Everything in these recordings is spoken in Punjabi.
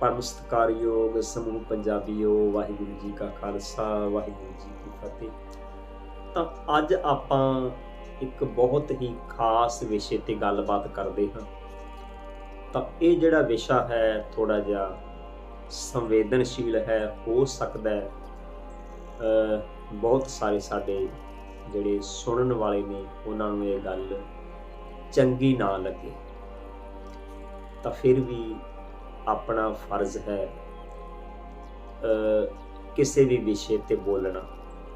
ਪਰਮ ਸਤਿਕਾਰਯੋਗ ਸਮੂਹ ਪੰਜਾਬੀਓ ਵਾਹਿਗੁਰੂ ਜੀ ਕਾ ਖਾਲਸਾ, ਵਾਹਿਗੁਰੂ ਜੀ ਕੀ ਫਤਿਹ। ਤਾਂ ਅੱਜ ਆਪਾਂ ਇੱਕ ਬਹੁਤ ਹੀ ਖਾਸ ਵਿਸ਼ੇ ਤੇ ਗੱਲਬਾਤ ਕਰਦੇ ਹਾਂ। ਤਾਂ ਇਹ ਜਿਹੜਾ ਵਿਸ਼ਾ ਹੈ ਥੋੜਾ ਜਿਹਾ ਸੰਵੇਦਨਸ਼ੀਲ ਹੈ, ਹੋ ਸਕਦਾ ਹੈ। ਬਹੁਤ ਸਾਰੇ ਸਾਡੇ ਜਿਹੜੇ ਸੁਣਨ ਵਾਲੇ ਨੇ, ਉਹਨਾਂ ਨੂੰ ਇਹ ਗੱਲ ਚੰਗੀ ਨਾ ਲੱਗੇ। ਤਾਂ ਫਿਰ ਵੀ ਆਪਣਾ ਫਰਜ਼ ਹੈ ਅ, ਕਿਸੇ ਵੀ ਵਿਸ਼ੇ ਤੇ ਬੋਲਣਾ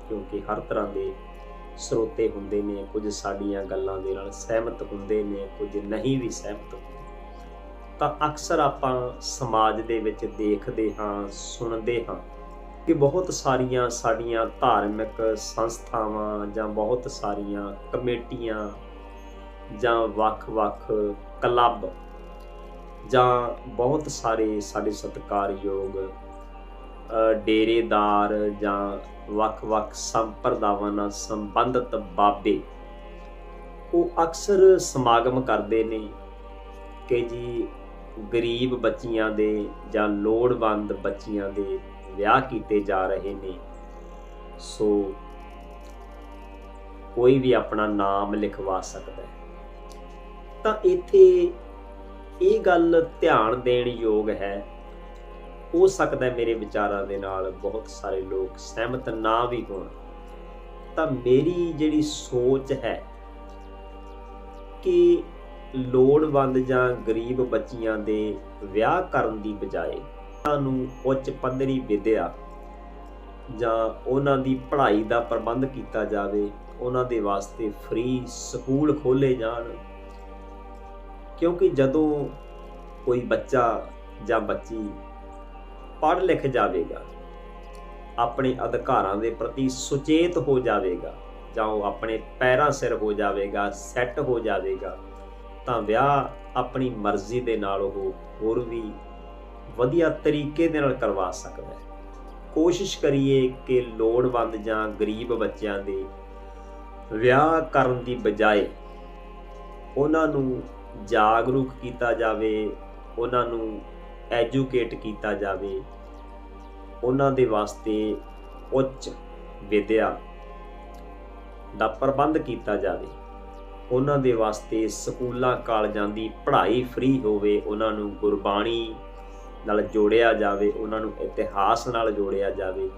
ਕਿਉਂਕਿ ਹਰ ਤਰ੍ਹਾਂ ਦੇ ਸਰੋਤੇ ਹੁੰਦੇ ਨੇ ਕੁਝ ਸਾਡੀਆਂ ਗੱਲਾਂ ਦੇ ਨਾਲ ਸਹਿਮਤ ਹੁੰਦੇ ਨੇ ਕੁਝ ਨਹੀਂ ਵੀ ਸਹਿਮਤ ਹੁੰਦੇ। ਤਾਂ ਅਕਸਰ ਆਪਾਂ ਸਮਾਜ ਦੇ ਵਿੱਚ ਦੇਖਦੇ ਹਾਂ ਸੁਣਦੇ ਹਾਂ ਕਿ ਬਹੁਤ ਸਾਰੀਆਂ ਸਾਡੀਆਂ ਧਾਰਮਿਕ ਸੰਸਥਾਵਾਂ ਜਾਂ ਬਹੁਤ ਸਾਰੀਆਂ ਕਮੇਟੀਆਂ ਜਾਂ ਵੱਖ-ਵੱਖ ਕਲੱਬ ਜਾਂ ਬਹੁਤ ਸਾਰੇ ਸਾਡੇ ਸਤਿਕਾਰਯੋਗ ਡੇਰੇਦਾਰ ਜਾਂ ਵੱਖ-ਵੱਖ ਸੰਪਰਦਾਵਾਂ ਨਾਲ ਸੰਬੰਧਿਤ ਬਾਬੇ, ਉਹ ਅਕਸਰ ਸਮਾਗਮ ਕਰਦੇ ਨੇ ਕਿ ਜੀ ਗਰੀਬ ਬੱਚੀਆਂ ਦੇ ਜਾਂ ਲੋੜਵੰਦ ਬੱਚੀਆਂ ਦੇ ਵਿਆਹ ਕੀਤੇ ਜਾ ਰਹੇ ਨੇ। ਸੋ ਕੋਈ ਵੀ ਆਪਣਾ ਨਾਮ ਲਿਖਵਾ ਸਕਦਾ ਹੈ। ਤਾਂ ਇੱਥੇ ਇਹ ਗੱਲ ਧਿਆਨ ਦੇਣ ਯੋਗ ਹੈ। ਹੋ ਸਕਦਾ ਮੇਰੇ ਵਿਚਾਰਾਂ ਦੇ ਨਾਲ ਬਹੁਤ ਸਾਰੇ ਲੋਕ ਸਹਿਮਤ ਨਾ ਵੀ ਹੋਣ। ਤਾਂ ਮੇਰੀ ਜਿਹੜੀ ਸੋਚ ਹੈ ਕਿ ਲੋੜਵੰਦ ਜਾਂ ਗਰੀਬ ਬੱਚੀਆਂ ਦੇ ਵਿਆਹ ਕਰਨ ਦੀ ਬਜਾਏ ਉਹਨਾਂ ਨੂੰ ਉੱਚ ਪੱਧਰੀ ਵਿਦਿਆ ਜਾਂ ਉਹਨਾਂ ਦੀ ਪੜ੍ਹਾਈ ਦਾ ਪ੍ਰਬੰਧ ਕੀਤਾ ਜਾਵੇ, ਉਹਨਾਂ ਦੇ ਵਾਸਤੇ ਫ੍ਰੀ ਸਕੂਲ ਖੋਲੇ ਜਾਣ ਕਿਉਂਕਿ ਜਦੋਂ ਕੋਈ ਬੱਚਾ ਜਾਂ ਬੱਚੀ ਪੜ੍ਹ ਲਿਖ ਜਾਵੇਗਾ, ਆਪਣੇ ਅਧਿਕਾਰਾਂ ਦੇ ਪ੍ਰਤੀ ਸੁਚੇਤ ਹੋ ਜਾਵੇਗਾ ਜਾਂ ਉਹ ਆਪਣੇ ਪੈਰਾਂ ਸਿਰ ਹੋ ਜਾਵੇਗਾ, ਸੈੱਟ ਹੋ ਜਾਵੇਗਾ, ਤਾਂ ਵਿਆਹ ਆਪਣੀ ਮਰਜ਼ੀ ਦੇ ਨਾਲ ਉਹ ਹੋਰ ਵੀ ਵਧੀਆ ਤਰੀਕੇ ਦੇ ਨਾਲ ਕਰਵਾ ਸਕਦਾ ਹੈ। ਕੋਸ਼ਿਸ਼ ਕਰੀਏ ਕਿ ਲੋੜਵੰਦ ਜਾਂ ਗਰੀਬ ਬੱਚਿਆਂ ਦੇ ਵਿਆਹ ਕਰਨ ਦੀ ਬਜਾਏ ਉਹਨਾਂ ਨੂੰ ਜਾਗਰੂਕ ਕੀਤਾ ਜਾਵੇ, ਉਹਨਾਂ ਨੂੰ ਐਜੂਕੇਟ ਕੀਤਾ ਜਾਵੇ, ਉਹਨਾਂ ਦੇ ਵਾਸਤੇ ਉੱਚ ਵਿਦਿਆ ਦਾ ਪ੍ਰਬੰਧ ਕੀਤਾ ਜਾਵੇ। ਉਹਨਾਂ ਦੇ ਵਾਸਤੇ ਸਕੂਲਾਂ, ਕਾਲਜਾਂ ਦੀ ਪੜ੍ਹਾਈ ਫ੍ਰੀ ਹੋਵੇ, ਉਹਨਾਂ ਨੂੰ ਗੁਰਬਾਣੀ ਨਾਲ ਜੋੜਿਆ ਜਾਵੇ, ਉਹਨਾਂ ਨੂੰ ਇਤਿਹਾਸ ਨਾਲ ਜੋੜਿਆ ਜਾਵੇ।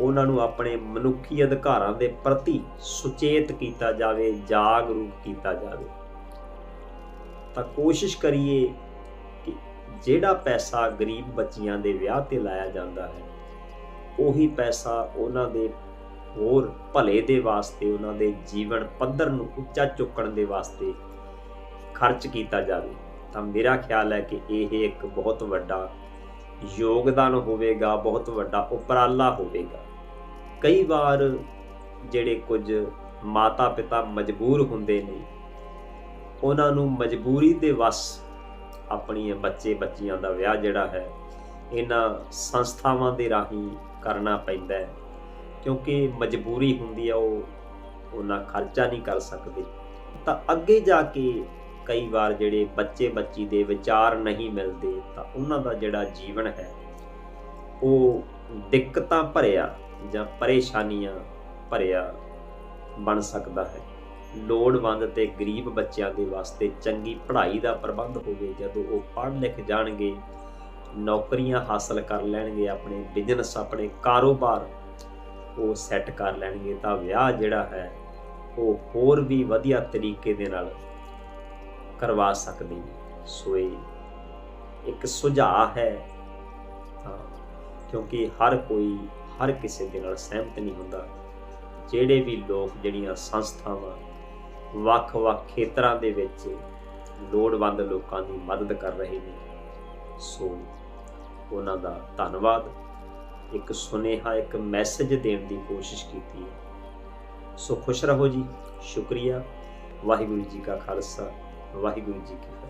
ਉਹਨਾਂ ਨੂੰ ਆਪਣੇ ਮਨੁੱਖੀ ਅਧਿਕਾਰਾਂ ਦੇ ਪ੍ਰਤੀ ਸੁਚੇਤ ਕੀਤਾ ਜਾਵੇ, ਜਾਗਰੂਕ ਕੀਤਾ ਜਾਵੇ। ਤਾਂ ਕੋਸ਼ਿਸ਼ ਕਰੀਏ ਕਿ ਜਿਹੜਾ ਪੈਸਾ ਗਰੀਬ ਬੱਚੀਆਂ ਦੇ ਵਿਆਹ ਤੇ ਲਾਇਆ ਜਾਂਦਾ ਹੈ, ਉਹੀ ਪੈਸਾ ਉਹਨਾਂ ਦੇ ਹੋਰ ਭਲੇ ਦੇ ਵਾਸਤੇ, ਉਹਨਾਂ ਦੇ ਜੀਵਨ ਪੱਧਰ ਨੂੰ ਉੱਚਾ ਚੁੱਕਣ ਦੇ ਵਾਸਤੇ ਖਰਚ ਕੀਤਾ ਜਾਵੇ। ਤਾਂ ਮੇਰਾ ਖਿਆਲ ਹੈ ਕਿ ਇਹ ਇੱਕ ਬਹੁਤ ਵੱਡਾ ਯੋਗਦਾਨ ਹੋਵੇਗਾ, ਬਹੁਤ ਵੱਡਾ ਉਪਰਾਲਾ ਹੋਵੇਗਾ। ਕਈ ਵਾਰ ਜਿਹੜੇ ਕੁਝ ਮਾਤਾ ਪਿਤਾ ਮਜਬੂਰ ਹੁੰਦੇ ਨੇ ਉਹਨਾਂ ਨੂੰ ਮਜਬੂਰੀ ਦੇ ਵਸ ਆਪਣੀਆਂ ਬੱਚੇ ਬੱਚੀਆਂ ਦਾ ਵਿਆਹ ਜਿਹੜਾ ਹੈ, ਇਹਨਾਂ ਸੰਸਥਾਵਾਂ ਦੇ ਰਾਹੀਂ ਕਰਨਾ ਪੈਂਦਾ ਹੈ। ਕਿਉਂਕਿ ਮਜਬੂਰੀ ਹੁੰਦੀ ਆ, ਉਹ ਉਹਨਾਂ ਖਰਚਾ ਨਹੀਂ ਕਰ ਸਕਦੇ। ਤਾਂ ਅੱਗੇ ਜਾ ਕੇ ਕਈ ਵਾਰ ਜਿਹੜੇ ਬੱਚੇ ਬੱਚੀ ਦੇ ਵਿਚਾਰ ਨਹੀਂ ਮਿਲਦੇ, ਤਾਂ ਉਹਨਾਂ ਦਾ ਜਿਹੜਾ ਜੀਵਨ ਹੈ, ਉਹ ਦਿੱਕਤਾਂ ਭਰਿਆ ਜਾਂ ਪਰੇਸ਼ਾਨੀਆਂ ਭਰਿਆ ਬਣ ਸਕਦਾ ਹੈ। ਲੋੜਵੰਦ ਤੇ ਗਰੀਬ ਬੱਚਿਆਂ ਦੇ ਵਾਸਤੇ ਚੰਗੀ ਪੜ੍ਹਾਈ ਦਾ ਪ੍ਰਬੰਧ ਹੋਵੇ, ਜਦੋਂ ਉਹ ਪੜ੍ਹ ਲਿਖ ਜਾਣਗੇ, ਨੌਕਰੀਆਂ ਹਾਸਲ ਕਰ ਲੈਣਗੇ, ਆਪਣੇ ਬਿਜ਼ਨਸ ਆਪਣੇ ਕਾਰੋਬਾਰ ਉਹ ਸੈੱਟ ਕਰ ਲੈਣਗੇ, ਤਾਂ ਵਿਆਹ ਜਿਹੜਾ ਹੈ, ਉਹ ਹੋਰ ਵੀ ਵਧੀਆ ਤਰੀਕੇ ਦੇ ਨਾਲ ਕਰਵਾ ਸਕਦੇ ਨੇ। ਸੋ ਇਹ ਇੱਕ ਸੁਝਾਅ ਹੈ ਤਾਂ ਕਿਉਂਕਿ ਹਰ ਕੋਈ, ਹਰ ਕਿਸੇ ਦੇ ਨਾਲ ਸਹਿਮਤ ਨਹੀਂ ਹੁੰਦਾ। ਜਿਹੜੇ ਵੀ ਲੋਕ, ਜਿਹੜੀਆਂ ਸੰਸਥਾਵਾਂ ਵੱਖ-ਵੱਖ ਖੇਤਰਾਂ ਦੇ ਵਿੱਚ ਲੋੜਵੰਦ ਲੋਕਾਂ ਦੀ ਮਦਦ ਕਰ ਰਹੇ ਨੇ। ਸੋ ਉਹਨਾਂ ਦਾ ਧੰਨਵਾਦ। ਇੱਕ ਸੁਨੇਹਾ, ਇੱਕ ਮੈਸੇਜ ਦੇਣ ਦੀ ਕੋਸ਼ਿਸ਼ ਕੀਤੀ ਹੈ। ਸੋ ਖੁਸ਼ ਰਹੋ ਜੀ। ਸ਼ੁਕਰੀਆ। ਵਾਹਿਗੁਰੂ ਜੀ ਕਾ ਖਾਲਸਾ। ਵਾਹਿਗੁਰੂ ਜੀ ਕੀ ਫਤਿਹ।